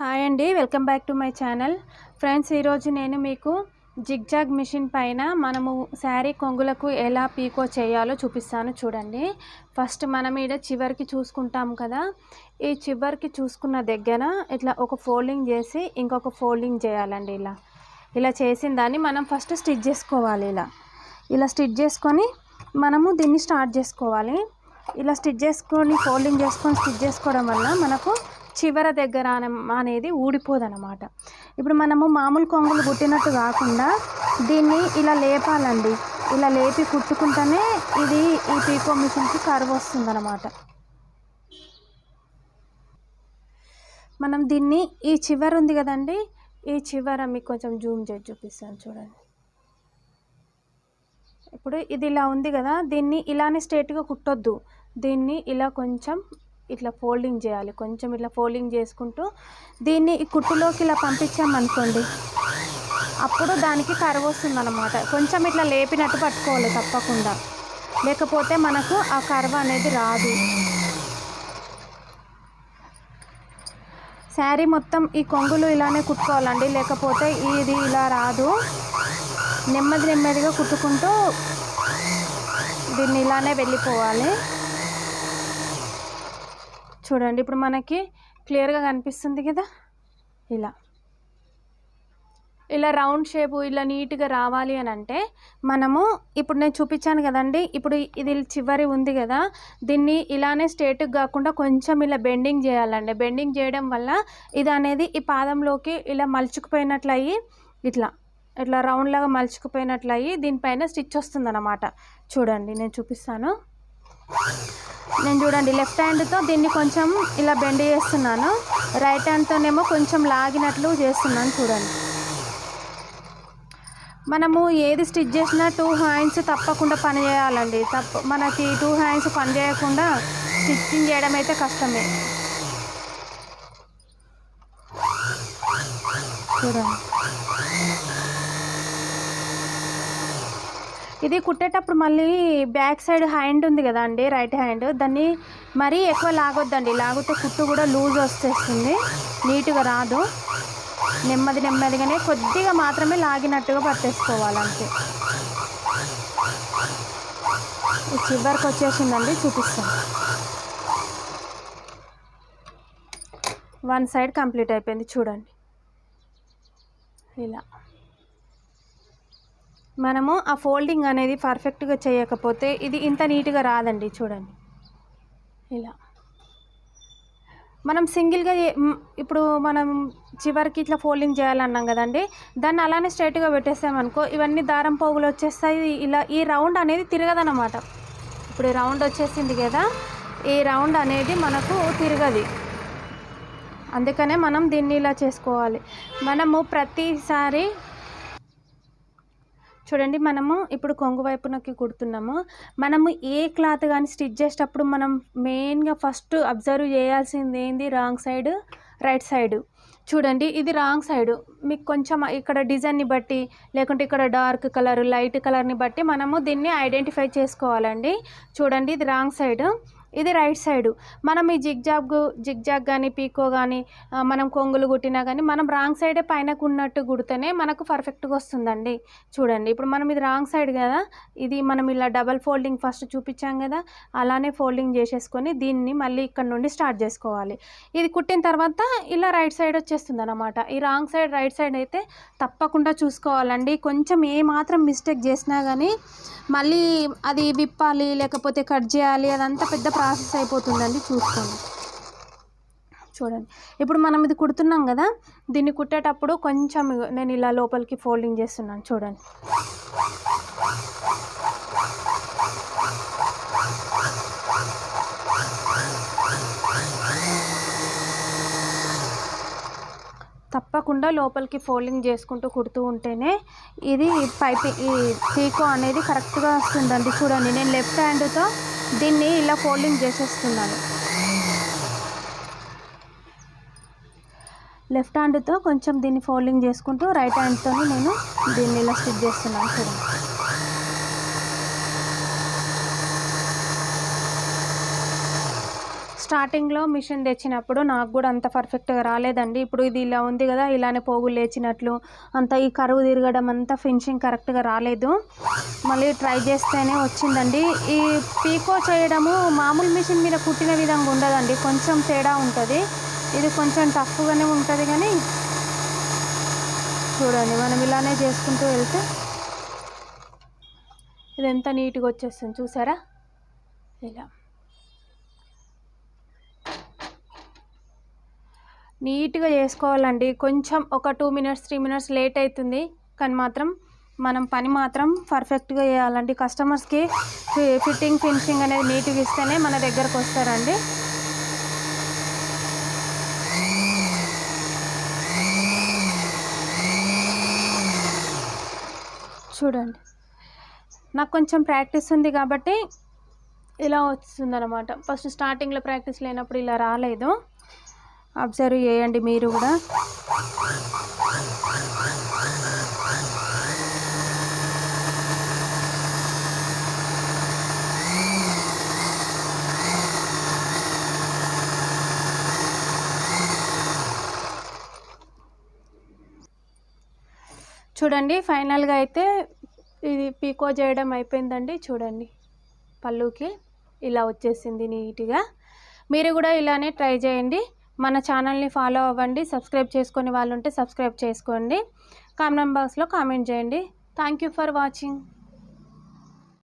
Hi అండి welcome back to my channel. Friends ఈరోజు నేను మీకు జిగ్జాగ్ మిషన్ పైన మనము శారీ కొంగులకు ఎలా పీకో చేయాలో చూపిస్తాను చూడండి. ఫస్ట్ మనం ఇక్కడ చివరికి చూసుకుంటాం కదా. ఈ చివరికి చూసుకున్న దగ్గర ఇట్లా ఒక ఫోల్డింగ్ చేసి ఇంకొక ఫోల్డింగ్ చేయాలండి ఇలా. ఇలా చేసిన దాన్ని మనం ఫస్ట్ స్టిచ్ చేసుకోవాలి ఇలా. ఇలా స్టిచ్ చేసుకొని మనము దీన్ని స్టార్ట్ చేసుకోవాలి. ఇలా స్టిచ్ చేసుకొని ఫోల్డింగ్ చేసుకొని స్టిచ్ చేసుకోవడం వల్ల మనకు చివర దగ్గర అనేది ఊడిపోదనమాట ఇప్పుడు మనము మామూలు కొంగులు కుట్టినట్టు కాకుండా దీన్ని ఇలా లేపాలండి. ఇలా లేపి కుట్టుకుంటేనే ఇది ఈ పీకో మిషన్కి కరువు వస్తుందన్నమాట. మనం దీన్ని ఈ చివర ఉంది కదండి ఈ చివర మీకు కొంచెం జూమ్ చేసి చూపిస్తాను చూడండి. ఇప్పుడు ఇది ఇలా ఉంది కదా దీన్ని ఇలానే స్ట్రేట్గా కుట్టొద్దు. దీన్ని ఇలా కొంచెం ఇట్లా ఫోల్డింగ్ చేయాలి. కొంచెం ఇట్లా ఫోల్డింగ్ చేసుకుంటూ దీన్ని ఈ కుట్టులోకి ఇలా పంపించామనుకోండి అప్పుడు దానికి కర్వ్ వస్తుంది అనమాట కొంచెం ఇట్లా లేపినట్టు పట్టుకోవాలి తప్పకుండా. లేకపోతే మనకు ఆ కరువు అనేది రాదు. శారీ మొత్తం ఈ కొంగులు ఇలానే కుట్టుకోవాలండి. లేకపోతే ఇది ఇలా రాదు. నెమ్మది నెమ్మదిగా కుట్టుకుంటూ దీన్ని ఇలానే వెళ్ళిపోవాలి. చూడండి ఇప్పుడు మనకి క్లియర్గా కనిపిస్తుంది కదా? ఇలా. ఇలా రౌండ్ షేప్ ఇలా నీట్గా రావాలి అని అంటే మనము ఇప్పుడు నేను చూపించాను కదండి ఇప్పుడు ఇది చివరి ఉంది కదా దీన్ని ఇలానే స్ట్రేట్గా కాకుండా కొంచెం ఇలా బెండింగ్ చేయాలండి. బెండింగ్ చేయడం వల్ల ఇది అనేది ఈ పాదంలోకి ఇలా మలుచుకుపోయినట్లు అయ్యి ఇట్లా ఇట్లా రౌండ్ లాగా మలుచుకుపోయినట్లు అయ్యి దీనిపైన స్టిచ్ వస్తుంది చూడండి నేను చూపిస్తాను. నేను చూడండి లెఫ్ట్ హ్యాండ్తో దీన్ని కొంచెం ఇలా బెండ్ చేస్తున్నాను. రైట్ హ్యాండ్తోనేమో కొంచెం లాగినట్లు చేస్తున్నాను చూడండి. మనము ఏది స్టిచ్ చేసినా టూ హ్యాండ్స్ తప్పకుండా పని చేయాలండి. తప్ప మనకి టూ హ్యాండ్స్ పని చేయకుండా స్టిచ్చింగ్ చేయడం అయితే కష్టమే. చూడండి. ఇది కుట్టేటప్పుడు మళ్ళీ బ్యాక్ సైడ్ హ్యాండ్ ఉంది కదా అండి రైట్ హ్యాండ్. దాన్ని మరీ ఎక్కువ లాగొద్దండి. లాగితే కుట్టు కూడా లూజ్ వచ్చేస్తుంది. నీట్గా రాదు. నెమ్మది నెమ్మదిగానే కొద్దిగా మాత్రమే లాగినట్టుగా పట్టేసుకోవాలి అంతే చివరికి వచ్చేసిందండి చూపిస్తాను. వన్ సైడ్ కంప్లీట్ అయిపోయింది చూడండి. ఇలా. మనము ఆ ఫోల్డింగ్ అనేది పర్ఫెక్ట్గా చేయకపోతే ఇది ఇంత నీట్గా రాదండి చూడండి. ఇలా. మనం సింగిల్గా ఇప్పుడు మనం చివరికి ఇట్లా ఫోల్డింగ్ చేయాలన్నాం కదండి దాన్ని అలానే స్ట్రైట్గా పెట్టేసామనుకో ఇవన్నీ దారం పోగులు వచ్చేస్తాయి ఇలా ఈ రౌండ్ అనేది తిరగదనమాట ఇప్పుడు ఈ రౌండ్ వచ్చేసింది కదా ఈ రౌండ్ అనేది మనకు తిరగది. అందుకనే మనం దీన్ని ఇలా చేసుకోవాలి. మనము ప్రతిసారి చూడండి మనము ఇప్పుడు కొంగు వైపునకి కుడుతున్నాము. మనము ఏ క్లాత్ కానీ స్టిచ్ చేసేటప్పుడు మనం మెయిన్గా ఫస్ట్ అబ్జర్వ్ చేయాల్సింది ఏంది? Wrong side right side. చూడండి ఇది రాంగ్ సైడ్. మీకు కొంచెం ఇక్కడ డిజైన్ని బట్టి లేకుంటే ఇక్కడ డార్క్ కలర్ లైట్ కలర్ని బట్టి మనము దీన్ని ఐడెంటిఫై చేసుకోవాలండి. చూడండి ఇది రాంగ్ సైడ్. ఇది రైట్ సైడ్. మనం ఈ జిగ్జాగ్ జిగ్జాగ్ కానీ పీకో కానీ మనం కొంగులు కుట్టినా కానీ మనం రాంగ్ సైడే పైన ఉన్నట్టు కుడితేనే మనకు పర్ఫెక్ట్గా వస్తుందండి. చూడండి ఇప్పుడు మనం ఇది రాంగ్ సైడ్ కదా ఇది మనం ఇలా డబల్ ఫోల్డింగ్ ఫస్ట్ చూపించాం కదా అలానే ఫోల్డింగ్ చేసేసుకొని దీన్ని మళ్ళీ ఇక్కడ నుండి స్టార్ట్ చేసుకోవాలి. ఇది కుట్టిన తర్వాత ఇలా రైట్ సైడ్ వచ్చేస్తుంది అనమాట ఈ రాంగ్ సైడ్ రైట్ సైడ్ అయితే తప్పకుండా చూసుకోవాలండి. కొంచెం ఏ మాత్రం మిస్టేక్ చేసినా కానీ మళ్ళీ అది విప్పాలి లేకపోతే కట్ చేయాలి అదంతా పెద్ద ప్రాసెస్ అయిపోతుందండి చూసుకోండి. చూడండి. ఇప్పుడు మనం ఇది కుడుతున్నాం కదా దీన్ని కుట్టేటప్పుడు కొంచెం నేను ఇలా లోపలికి ఫోల్డింగ్ చేస్తున్నాను చూడండి. తప్పకుండా లోపలికి ఫోల్డింగ్ చేసుకుంటూ కుడుతూ ఉంటేనే ఇది పైపి ఈ పీకో అనేది కరెక్ట్గా వస్తుందండి. చూడండి నేను లెఫ్ట్ హ్యాండ్తో దీన్ని ఇలా ఫోల్డింగ్ చేసేస్తున్నాను లెఫ్ట్ హ్యాండ్తో కొంచెం దీన్ని ఫోల్డింగ్ చేసుకుంటూ రైట్ హ్యాండ్తో నేను దీన్ని ఇలా స్టిచ్ చేస్తున్నాను చూడండి. స్టార్టింగ్లో మిషన్ తెచ్చినప్పుడు నాకు కూడా అంత పర్ఫెక్ట్గా రాలేదండి. ఇప్పుడు ఇది ఇలా ఉంది కదా ఇలానే పోగులు లేచినట్లు అంత ఈ కరువు తిరగడం అంతా ఫినిషింగ్ కరెక్ట్గా రాలేదు. మళ్ళీ ట్రై చేస్తేనే వచ్చిందండి. ఈ పీకో చేయడము మామూలు మిషన్ మీద కుట్టిన విధంగా ఉండదండి. కొంచెం తేడా ఉంటుంది. ఇది కొంచెం టఫ్గానే ఉంటుంది కానీ చూడండి మనం ఇలానే చేసుకుంటూ వెళ్తే ఇది ఎంత నీట్గా వచ్చేస్తుంది చూసారా? ఇలా. నీట్గా చేసుకోవాలండి. కొంచెం ఒక two minutes three minutes late అవుతుంది కానీ మాత్రం మనం పని మాత్రం పర్ఫెక్ట్గా చేయాలండి. కస్టమర్స్కి ఫిట్టింగ్ ఫినిషింగ్ అనేది నీట్గా ఇస్తేనే మన దగ్గరకు వస్తారండి. చూడండి. నాకు కొంచెం ప్రాక్టీస్ ఉంది కాబట్టి ఇలా వస్తుందన్నమాట. ఫస్ట్ స్టార్టింగ్లో ప్రాక్టీస్ లేనప్పుడు ఇలా రాలేదు. అబ్జర్వ్ చేయండి మీరు కూడా. చూడండి ఫైనల్గా అయితే ఇది పీకో చేయడం అయిపోయిందండి. చూడండి పళ్ళుకి ఇలా వచ్చేసింది నీట్గా. మీరు కూడా ఇలానే ట్రై చేయండి. మన ఛానల్ని ఫాలో అవ్వండి సబ్స్క్రైబ్ చేసుకునే వాళ్ళు ఉంటే సబ్స్క్రైబ్ చేసుకోండి. కామెంట్ బాక్స్లో కామెంట్ చేయండి. Thank you for watching.